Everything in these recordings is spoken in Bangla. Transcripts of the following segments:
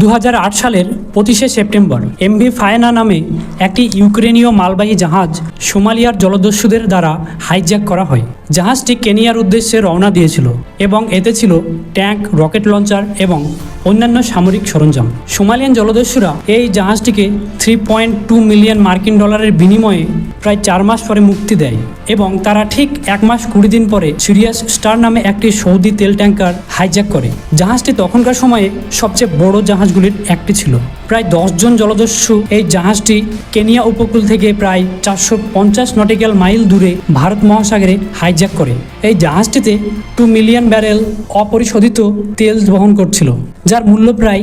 দু হাজার আট সালের পঁচিশে সেপ্টেম্বর এমভি ফায়না নামে একটি ইউক্রেনীয় মালবাহী জাহাজ সোমালিয়ার জলদস্যুদের দ্বারা হাইজ্যাক করা হয়। জাহাজটি কেনিয়ার উদ্দেশ্যে রওনা দিয়েছিল এবং এতে ছিল ট্যাঙ্ক, রকেট লঞ্চার এবং অন্যান্য সামরিক সরঞ্জাম। সোমালিয়ান জলদস্যুরা এই জাহাজটিকে থ্রি পয়েন্ট টু মিলিয়ন মার্কিন ডলারের বিনিময়ে প্রায় চার মাস পরে মুক্তি দেয় এবং তারা ঠিক এক মাস কুড়ি দিন পরে সিরিয়াস স্টার নামে একটি সৌদি তেল ট্যাঙ্কার হাইজ্যাক করে। জাহাজটি তখনকার সময়ে সবচেয়ে বড় জাহাজগুলির একটি ছিল। প্রায় দশজন জলদস্যু এই জাহাজটি কেনিয়া উপকূল থেকে প্রায় চারশো পঞ্চাশ নটিক্যাল মাইল দূরে ভারত মহাসাগরে হাইজ্যাক করে। এই জাহাজটিতে টু মিলিয়ন ব্যারেল অপরিশোধিত তেল বহন করছিল, যার মূল্য প্রায়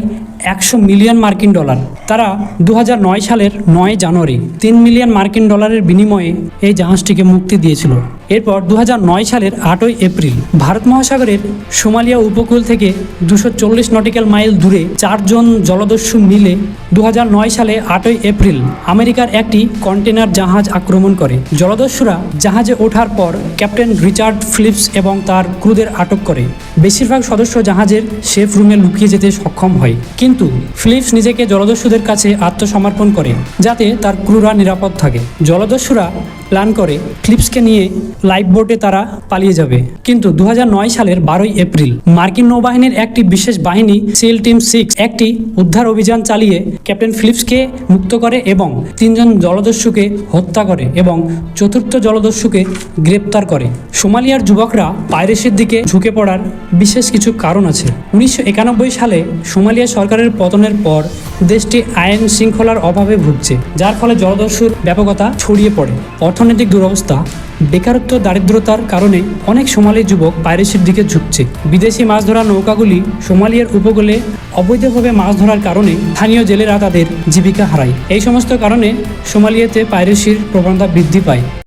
একশো মিলিয়ন মার্কিন ডলার। তারা দু হাজার নয় সালের নয় জানুয়ারি তিন মিলিয়ন মার্কিন ডলারের বিনিময়ে এই জাহাজটিকে মুক্তি দিয়েছিল। এরপর দু হাজার নয় সালের আটই এপ্রিল ভারত মহাসাগরের সোমালিয়া উপকূল থেকে দুশো চল্লিশ নটিক্যাল মাইল দূরে চারজন জলদস্যু মিলে দু হাজার নয় সালে আটই এপ্রিল আমেরিকার একটি কন্টেনার জাহাজ আক্রমণ করে। জলদস্যুরা জাহাজে ওঠার পর ক্যাপ্টেন রিচার্ড ফিলিপস এবং তার ক্রুদের আটক করে। বেশিরভাগ সদস্য জাহাজের সেফ রুমে লুকিয়ে যেতে সক্ষম হয়। কিন্তু ফিলিপস নিজেকে জলদস্যুদের কাছে আত্মসমর্পণ করে, যাতে তার ক্রুরা নিরাপদ থাকে। জলদস্যুরা প্ল্যান করে ফিলিপসকে নিয়ে লাইফ বোটে তারা পালিয়ে যাবে। কিন্তু দু হাজার নয় সালের বারোই এপ্রিল মার্কিন নৌবাহিনীর একটি বিশেষ বাহিনী সিল টিম সিক্স একটি উদ্ধার অভিযান চালিয়ে ক্যাপ্টেন ফিলিপসকে মুক্ত করে এবং তিনজন জলদস্যুকে হত্যা করে এবং চতুর্থ জলদস্যুকে গ্রেপ্তার করে। সোমালিয়ার যুবকরা পাইরেসির দিকে ঝুঁকে পড়ার বিশেষ কিছু কারণ আছে। উনিশশো একানব্বই সালে সোমালিয়া সরকারের পতনের পর দেশটি আইন শৃঙ্খলার অভাবে ভুগছে, যার ফলে জলদস্যুর ব্যাপকতা ছড়িয়ে পড়ে। অর্থনৈতিক দুরবস্থা, বেকারত্ব, দারিদ্রতার কারণে অনেক সোমালি যুবক পাইরেসির দিকে ঝুঁকছে। বিদেশি মাছ ধরার নৌকাগুলি সোমালিয়ার উপকূলে অবৈধভাবে মাছ ধরার কারণে স্থানীয় জেলেরা তাদের জীবিকা হারায়। এই সমস্ত কারণে সোমালিয়াতে পাইরেসির প্রবণতা বৃদ্ধি পায়।